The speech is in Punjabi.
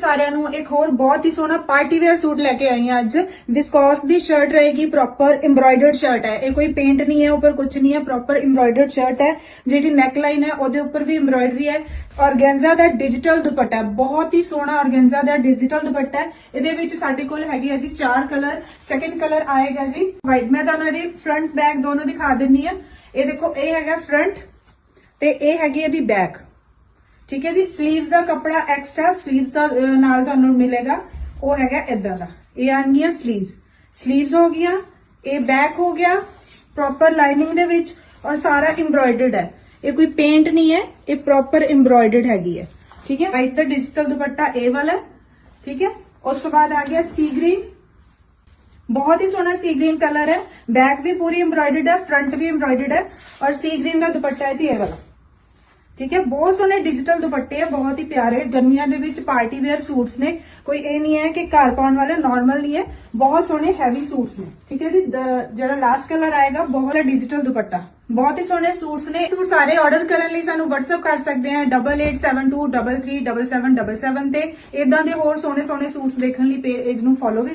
ਸਾਰਿਆਂ ਨੂੰ ਇੱਕ ਹੋਰ ਬਹੁਤ ਹੀ ਸੋਹਣਾ ਪਾਰਟੀ ਵੇਅਰ ਸੂਟ ਲੈ ਕੇ ਆਈ ਹਾਂ ਅੱਜ। ਵਿਸਕੋਸ ਦੀ ਸ਼ਰਟ ਰਹੇਗੀ ਪ੍ਰੋਪਰ ਐਮਬ੍ਰਾਇਡਰਡ ਸ਼ਰਟ ਹੈ। ਇਹ ਕੋਈ ਪੇਂਟ ਨਹੀਂ ਹੈ, ਉੱਪਰ ਕੁਝ ਨਹੀਂ ਹੈ ਪ੍ਰੋਪਰ ਐਮਬ੍ਰਾਇਡਰਡ ਸ਼ਰਟ ਹੈ। ਜਿਹੜੀ ਨੈਕ ਲਾਈਨ ਹੈ, ਉਹਦੇ ਉੱਪਰ ਵੀ ਐਮਬ੍ਰਾਇਡਰੀ ਹੈ। ਔਰਗੈਂਜ਼ਾ ਦਾ ਡਿਜੀਟਲ ਦੁਪੱਟਾ ਹੈ। ਬਹੁਤ ਹੀ ਸੋਹਣਾ ਔਰਗੈਂਜ਼ਾ ਦਾ ਡਿਜੀਟਲ ਦੁਪੱਟਾ ਹੈ। ਇਹਦੇ ਵਿੱਚ ਸਾਡੇ ਕੋਲ ਹੈਗੀ ਹੈ ਜੀ ਚਾਰ ਕਲਰ ਸੈਕੰਡ ਕਲਰ ਆਏਗਾ ਜੀ। ਵਾਈਟ ਮੈਂ ਤੁਹਾਨੂੰ ਇਹਦੀ ਫਰੰਟ ਬੈਕ ਦੋਨੋਂ ਦਿਖਾ ਦਿੰਨੀ ਆ। ਇਹ ਦੇਖੋ, ਇਹ ਹੈਗਾ ਫਰੰਟ ਤੇ ਇਹ ਹੈਗੀ ਇਹਦੀ ਬੈਕ ਠੀਕ ਹੈ ਜੀ? ਸਲੀਵਸ ਦਾ ਕਪੜਾ ਐਕਸਟਰਾ ਸਲੀਵਸ ਦਾ ਨਾਲ ਤੁਹਾਨੂੰ ਮਿਲੇਗਾ। ਉਹ ਹੈਗਾ ਇਦਾਂ ਦਾ। ਇਹ ਆਣਗੀਆਂ ਸਲੀਵਸ ਸਲੀਵਸ ਹੋ ਗਿਆ ਇਹ ਬੈਕ ਹੋ ਗਿਆ ਪ੍ਰੋਪਰ ਲਾਈਨਿੰਗ ਦੇ ਵਿੱਚ, ਔਰ ਸਾਰਾ ਐਮਬ੍ਰੋਇਡਰਡ ਹੈ। ਇਹ ਕੋਈ ਪੇਂਟ ਨਹੀਂ ਹੈ, ਇਹ ਪ੍ਰੋਪਰ ਐਮਬ੍ਰੋਇਡਰਡ ਹੈਗੀ ਹੈ। ਠੀਕ ਹੈ? ਰਾਈਟ ਦਾ ਡਿਜੀਟਲ ਦੁਪੱਟਾ ਇਹ ਵਾਲਾ ਠੀਕ ਹੈ? ਉਸ ਤੋਂ ਬਾਅਦ ਆ ਗਿਆ ਸੀ ਗ੍ਰੀਨ ਬਹੁਤ ਹੀ ਸੋਹਣਾ ਸੀ ਗ੍ਰੀਨ ਕਲਰ ਹੈ। ਬੈਕ ਵੀ ਪੂਰੀ ਐਮਬ੍ਰੋਇਡਰਡ ਹੈ ਫਰੰਟ ਵੀ ਐਮਬ੍ਰੋਇਡਰਡ ਹੈ। ਔਰ ਸੀ ਗ੍ਰੀਨ ਦਾ ਦੁਪੱਟਾ ਹੈ ਜੀ ਇਹ ਵਾਲਾ। ਠੀਕ ਹੈ? ਬਹੁਤ ਸੋਹਣੇ ਡਿਜੀਟਲ ਦੁਪੱਟੇ ਆ, ਬਹੁਤ ਹੀ ਪਿਆਰੇ। ਗਰਮੀਆਂ ਦੇ ਵਿੱਚ ਪਾਰਟੀ ਵੇਅਰ ਸੂਟਸ ਨੇ। ਕੋਈ ਇਹ ਨਹੀਂ ਹੈ ਕਿ ਘਰ ਪਾਉਣ ਵਾਲੇ ਨਾਰਮਲ ਨਹੀਂ ਹੈ। ਬਹੁਤ ਸੋਹਣੇ ਹੈਵੀ ਸੂਟਸ ਨੇ। ਠੀਕ ਹੈ ਜੀ? ਜਿਹੜਾ ਲਾਸਟ ਕਲਰ ਆਏਗਾ, ਬਹੁਤ ਹੈ ਡਿਜੀਟਲ ਦੁਪੱਟਾ। ਬਹੁਤ ਹੀ ਸੋਹਣੇ ਸੂਟਸ ਨੇ। ਸੂਟ ਸਾਰੇ ਆਰਡਰ ਕਰਨ ਲਈ ਸਾਨੂੰ WhatsApp ਕਰ ਸਕਦੇ ਆ 8872337777 ਤੇ। ਇਦਾਂ ਦੇ ਹੋਰ ਸੋਹਣੇ ਸੋਹਣੇ ਸੂਟਸ ਦੇਖਣ ਲਈ ਪੇਜ ਨੂੰ ਫੋਲੋ ਵੀ